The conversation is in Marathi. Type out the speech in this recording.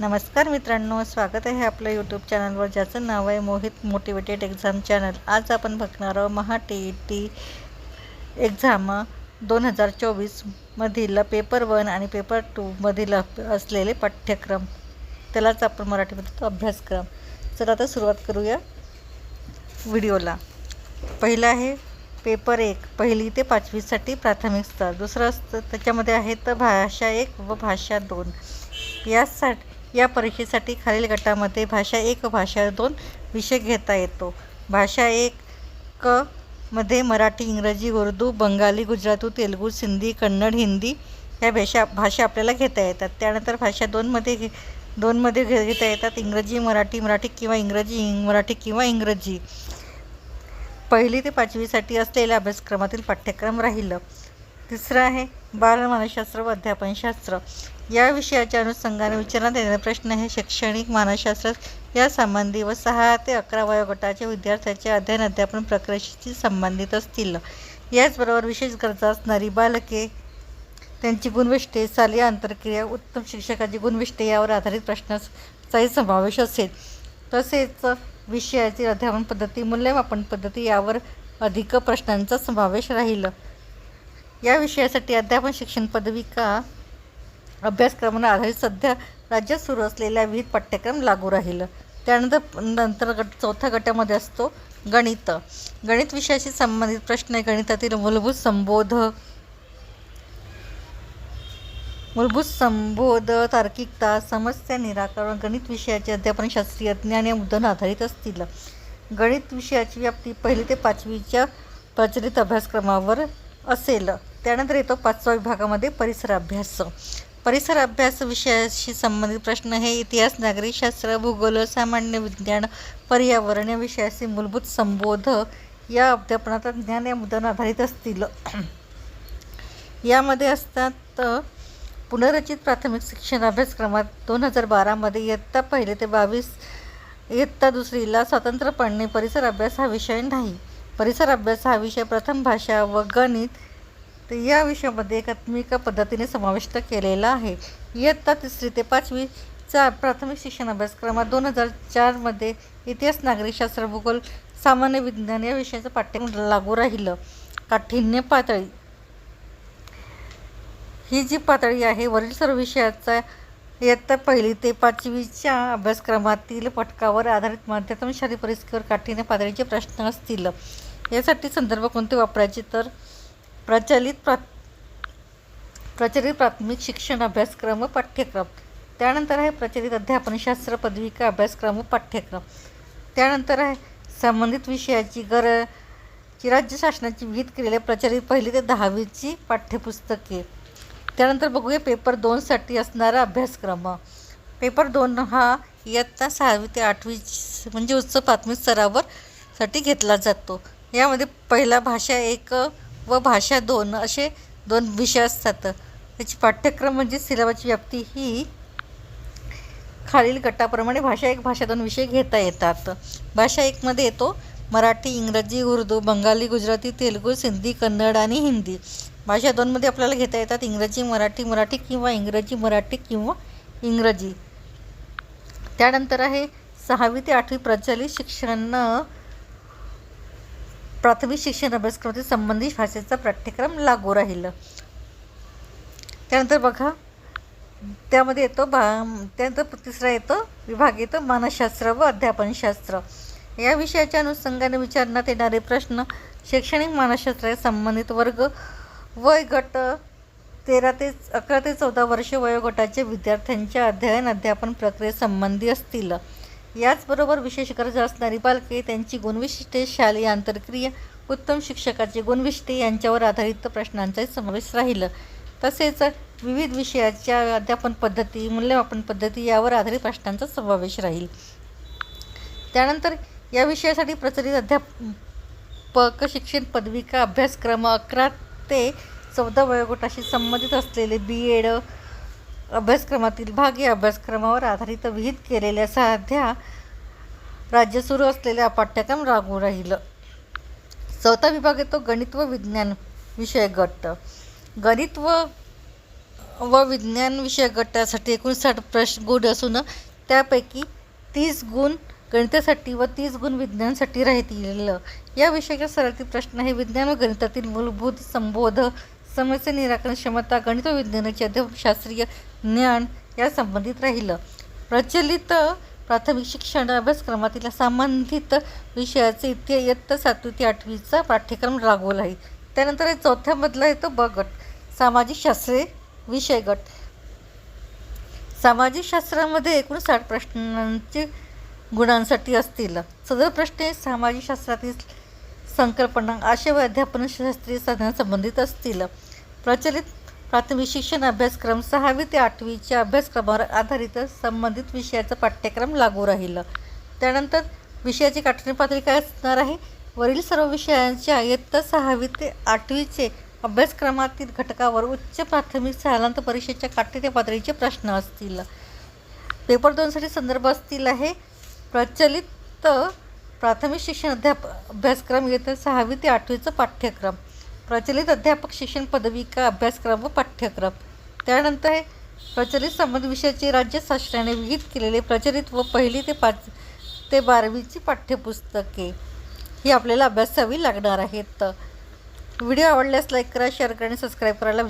नमस्कार मित्रांनो स्वागत आहे आपलं यूट्यूब चॅनलवर ज्याचं नाव आहे मोहित मोटिवेटेड एक्झाम चॅनल आज आपण बघणार आहोत Maha T E T exam दोन हजार चोवीसमधील पेपर वन आणि पेपर टूमधील असलेले पाठ्यक्रम. त्यालाच आपण मराठीमध्ये तो अभ्यासक्रम. चला आता सुरुवात करूया व्हिडिओला. पहिलं आहे पेपर एक पहिली ते पाचवीसाठी प्राथमिक स्तर. दुसरं असतं त्याच्यामध्ये आहे तर भाषा एक व भाषा दोन. यासाठी या परीक्षेसाठी खालील गटामध्ये भाषा एक भाषा दोन विषय घेता येतो. भाषा एक क मध्ये मराठी इंग्रजी उर्दू बंगाली गुजराती तेलुगू सिंधी कन्नड हिंदी ह्या भाषा भाषा आपल्याला घेता येतात. त्यानंतर भाषा दोनमध्ये घे दोनमध्ये घे घेता येतात. इंग्रजी मराठी मराठी किंवा इंग्रजी मराठी किंवा इंग्रजी. पहिली ते पाचवीसाठी असलेल्या अभ्यासक्रमातील पाठ्यक्रम राहिलं. तिसरं आहे बालमानसशास्त्र व अध्यापनशास्त्र. या विषयाच्या अनुषंगाने विचारण्यात येणारे प्रश्न हे शैक्षणिक मानसशास्त्र या संबंधी व सहा ते अकरा वयोगटाच्या विद्यार्थ्यांच्या अध्ययन अध्यापन प्रक्रियेशी संबंधित असतील. याचबरोबर विशेष गरजा असणारी बालके त्यांची गुणविष्टे शालेय आंतरक्रिया उत्तम शिक्षकाची गुणविष्टे यावर आधारित प्रश्नाचाही समावेश असेल. तसेच विषयाची अध्यापन पद्धती मूल्यमापन पद्धती यावर अधिक प्रश्नांचा समावेश राहील. या विषयासाठी अध्यापन शिक्षण पदविका अभ्यासक्रमांना आधारित सध्या राज्यात सुरू असलेल्या विविध पाठ्यक्रम लागू राहील. त्यानंतर नंतर गट चौथ्या गटामध्ये असतो गणित. गणित विषयाशी संबंधित प्रश्न गणितातील मूलभूत संबोध मूलभूत संबोध तार्किकता समस्या निराकरण गणित विषयाचे अध्यापन शास्त्रीय ज्ञान या मुद्द्यांना आधारित असतील. गणित विषयाची व्याप्ती पहिली ते पाचवीच्या प्रचलित अभ्यासक्रमावर असेल. त्यानंतर येतो पाचव्या विभागामध्ये परिसर अभ्यास. परिसर अभ्यास विषयाशी संबंधित प्रश्न हे इतिहास नागरिकशास्त्र भूगोल सामान्य विज्ञान पर्यावरण या विषयाचे मूलभूत संबोध या अध्यापनाचा ज्ञान या मुद्द्यांवर आधारित असतील. यामध्ये असतात पुनर्रचित प्राथमिक शिक्षण अभ्यासक्रमात दोन हजार बारामध्ये इयत्ता पहिले ते बावीस इयत्ता दुसरीला स्वतंत्रपणे परिसर अभ्यास हा विषय नाही. परिसर अभ्यास हा विषय प्रथम भाषा व गणित तर या विषयामध्ये एकात्मिक पद्धतीने समाविष्ट केलेला आहे. इयत्ता तिसरी ते पाचवीचा प्राथमिक शिक्षण अभ्यासक्रमात दोन हजार चारमध्ये इतिहास नागरिकशास्त्र भूगोल सामान्य विज्ञान या विषयाचं पाठ्यक्रम लागू राहिलं. काठिण्य पातळी. ही जी पातळी आहे वरील सर्व विषयाचा इयत्ता पहिली ते पाचवीच्या अभ्यासक्रमातील पटकावर आधारित माध्यम शालेय परिस्थितीवर काठीण्य पातळीचे प्रश्न असतील. यासाठी संदर्भ कोणते वापरायचे तर प्रचलित प्रा प्रचलित प्राथमिक शिक्षण अभ्यासक्रम व पाठ्यक्रम. त्यानंतर आहे प्रचलित अध्यापनशास्त्र पदविका अभ्यासक्रम व पाठ्यक्रम. त्यानंतर आहे संबंधित विषयाची गर ची राज्य शासनाची विहित केलेल्या प्रचलित पहिली ते दहावीची पाठ्यपुस्तके. त्यानंतर बघूया पेपर दोनसाठी असणारा अभ्यासक्रम. पेपर दोन हा इयत्ता सहावी ते आठवी म्हणजे उच्च प्राथमिक स्तरावर साठी घेतला जातो. यामध्ये पहिला भाषा एक व भाषा दोन असे दोन विषय असतात. त्याची पाठ्यक्रम म्हणजे सिलेबसची व्याप्ती ही खालील गटाप्रमाणे भाषा एक भाषा दोन विषय घेता येतात. भाषा एकमध्ये येतो मराठी इंग्रजी उर्दू बंगाली गुजराती तेलुगू सिंधी कन्नड आणि हिंदी. भाषा दोनमध्ये आपल्याला घेता येतात इंग्रजी मराठी मराठी किंवा इंग्रजी मराठी किंवा इंग्रजी. त्यानंतर आहे सहावी ते आठवी प्रचलित शिक्षण प्राथमिक शिक्षण अभ्यासक्रमातील संबंधित भाषेचा पाठ्यक्रम लागू राहिलं. त्यानंतर बघा त्यामध्ये येतो भा त्यानंतर तिसरा येतो विभाग येतो मानसशास्त्र व अध्यापनशास्त्र. या विषयाच्या अनुषंगाने विचारण्यात येणारे प्रश्न शैक्षणिक मानसशास्त्राशी संबंधित वर्ग वय गट तेरा ते अकरा ते चौदा वर्ष वयोगटाच्या विद्यार्थ्यांच्या अध्ययन अध्यापन प्रक्रियेसंबंधी असतील. याचबरोबर विशेष गरजा असणारी बालके त्यांची गुणविशिष्टे शालेय आंतरक्रिया उत्तम शिक्षकाचे गुणविशिष्टे यांच्यावर आधारित प्रश्नांचाही समावेश राहिलं. तसेच विविध विषयाच्या अध्यापन पद्धती मूल्यमापन पद्धती यावर आधारित प्रश्नांचा समावेश राहील. त्यानंतर या विषयासाठी प्रचलित अध्यापक शिक्षण पदविका अभ्यासक्रम अकरा ते चौदा वयोगटाशी संबंधित असलेले बी एड अभ्यासक्रमातील भाग या अभ्यासक्रमावर आधारित विहित केलेल्या साध्या राज्य सुरू असलेल्या पाठ्यक्रम लागू राहिलं. चौथा विभाग येतो गणित व विज्ञान विषय गट. गणित व व विज्ञान विषय गटासाठी एकोणसाठ प्रश्न गुण असून त्यापैकी तीस गुण गणितासाठी व तीस गुण विज्ञानासाठी राहतील. या विषयाचे सरातील प्रश्न हे विज्ञान व गणितातील मूलभूत संबोध समस्या निराकरण क्षमता गणित विज्ञानाचे अध्ययनशास्त्रीय ज्ञान या संबंधित राहिलं. प्रचलित प्राथमिक शिक्षण अभ्यासक्रमातील संबंधित विषयाचे इथे इयत्ता सातवी ते आठवीचा पाठ्यक्रम राबवला आहे. त्यानंतर चौथ्यामधला येतो ब गट सामाजिक शास्त्रे विषय गट. सामाजिक शास्त्रामध्ये एकूण साठ प्रश्नांचे गुणांसाठी असतील. सदर प्रश्न हे सामाजिक शास्त्रातील संकल्पना आशय व अध्यापन शास्त्रीय साधनासंबंधित असतील. प्रचलित प्राथमिक शिक्षण अभ्यासक्रम सहावी ते आठवीच्या अभ्यासक्रमावर आधारित संबंधित विषयाचा पाठ्यक्रम लागू राहील. त्यानंतर विषयाची काठिण्य पातळी काय असणार आहे? वरील सर्व विषयांच्या इयत्ता सहावी ते आठवीचे अभ्यासक्रमातील घटकावर उच्च प्राथमिक शालांत परीक्षेच्या काठिण्य पातळीचे प्रश्न असतील. पेपर दोनसाठी संदर्भ असतील आहे. प्रचलित प्राथमिक शिक्षण अध्याप अभ्यासक्रम येतं सहावी ते आठवीचं पाठ्यक्रम. प्रचलित अध्यापक शिक्षण पदविका अभ्यासक्रम व पाठ्यक्रम. त्यानंतर आहे प्रचलित संबंध विषयाचे राज्य शासनाने विहित केलेले प्रचलित व पहिली ते पाच ते बारावीची पाठ्यपुस्तके ही आपल्याला अभ्यासावी लागणार आहेत. व्हिडिओ आवडल्यास लाईक करा शेअर करा आणि सबस्क्राईब करायला